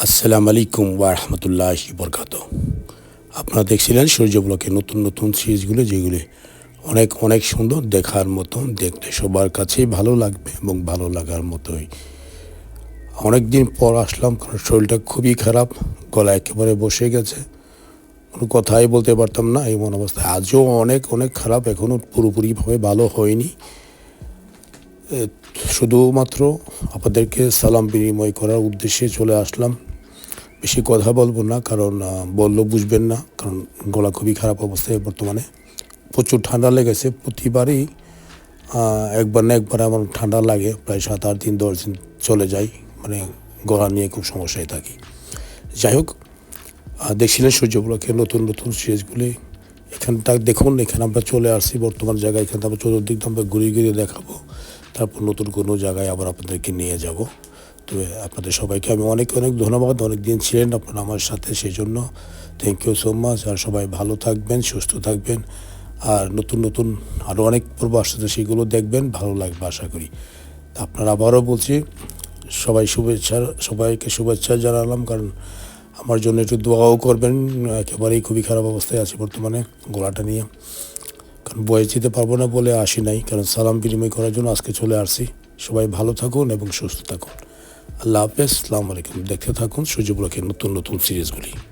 আসসালামু আলাইকুম ওয়া রাহমাতুল্লাহি বরকাত আপনারা দেখছিলেন সূর্য ব্লকের নতুন নতুন সিরিজগুলো, যেগুলি অনেক অনেক সুন্দর দেখার মতন, দেখতে সবার কাছেই ভালো লাগবে এবং ভালো লাগার মতোই। অনেক দিন পর আসলাম, কারণ শরীরটা খুবই খারাপ, গলা একেবারে বসে গেছে। কোনো কথাই বলতে পারতাম না, এমন অবস্থায় আজও অনেক অনেক খারাপ এখনও পুরোপুরিভাবে ভালো হয়নি। শুধুমাত্র আপনাদেরকে সালাম বিনিময় করার উদ্দেশ্যে চলে আসলাম। বেশি কথা বলব না, কারণ বললেও বুঝবেন না, কারণ গলা খুবই খারাপ অবস্থায় বর্তমানে। প্রচুর ঠান্ডা লেগেছে, প্রতিবারই একবার না একবার আমার ঠান্ডা লাগে, প্রায় সাত আট দিন, দশ দিন চলে যাই মানে গলা নিয়ে খুব সমস্যায় থাকি। যাই হোক দেখছিলেন সূর্যগুলোকে নতুন নতুন সিরিজগুলি। এখানটা দেখুন, এখানে আমরা চলে আসছি, বর্তমান জায়গায় এখানে আমরা চতুর্দিক দিয়ে আমরা ঘুরিয়ে ঘুরিয়ে দেখাবো। তারপর নতুন কোনো জায়গায় আবার আপনাদেরকে নিয়ে যাব। তবে আপনাদের সবাইকে আমি অনেক অনেক ধন্যবাদ। অনেক দিন ছিলেন আপনারা আমার সাথে সেই জন্য থ্যাংক ইউ সো মাচ আর সবাই ভালো থাকবেন, সুস্থ থাকবেন। আর নতুন নতুন আরও অনেক পর্ব আসতে সেগুলো দেখবেন, ভালো লাগবে আশা করি। আপনারা আবারও বলছি, সবাই শুভেচ্ছা, সবাইকে শুভেচ্ছা জানালাম, কারণ আমার জন্য একটু দোয়াও করবেন। একেবারেই খুবই খারাপ অবস্থায় আছে বর্তমানে গলাটা নিয়ে। কারণ যেতে পারব না বলে আসি নাই, কারণ সালাম বিনিময় করার জন্য আজকে চলে আসছি। সবাই ভালো থাকুন এবং সুস্থ থাকুন। আল্লাহ হাফেজ, সালাম আলাইকুম। দেখতে থাকুন সুযোগ রাখেন নতুন নতুন সিরিজগুলি।